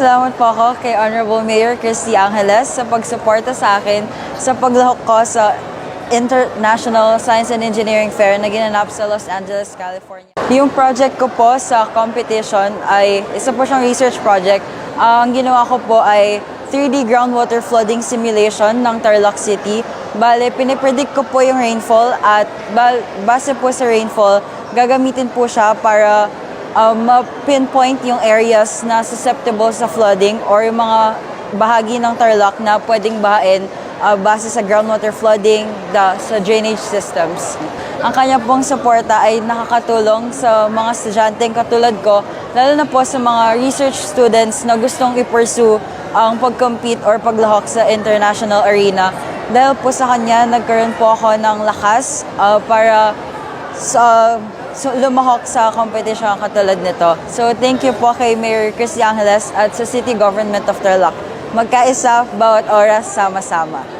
Nagpapasalamat po ako kay Honorable Mayor Christy Angeles sa pagsuporta sa akin sa paglahok ko sa International Science and Engineering Fair na ginanap sa Los Angeles, California. Yung project ko po sa competition ay isa po siyang research project. Ang ginawa ko po ay 3D groundwater flooding simulation ng Tarlac City. Bale, pinipredict ko po yung rainfall at base po sa rainfall, gagamitin po siya para uh, ma-pinpoint yung areas na susceptible sa flooding or yung mga bahagi ng Tarlac na pwedeng bahain uh, base sa groundwater flooding, the, sa drainage systems. Ang kanya pong suporta ay nakakatulong sa mga estudyanteng katulad ko, lalo na po sa mga research students na gustong i-pursue ang pag-compete or paglahok sa international arena. Dahil po sa kanya, nagkaroon po ako ng lakas uh, para sa so, lumahok sa competition katulad nito. So thank you po kay Mayor Christy Angeles at sa City Government of Tarlac. Magkaisa, bawat oras, sama-sama.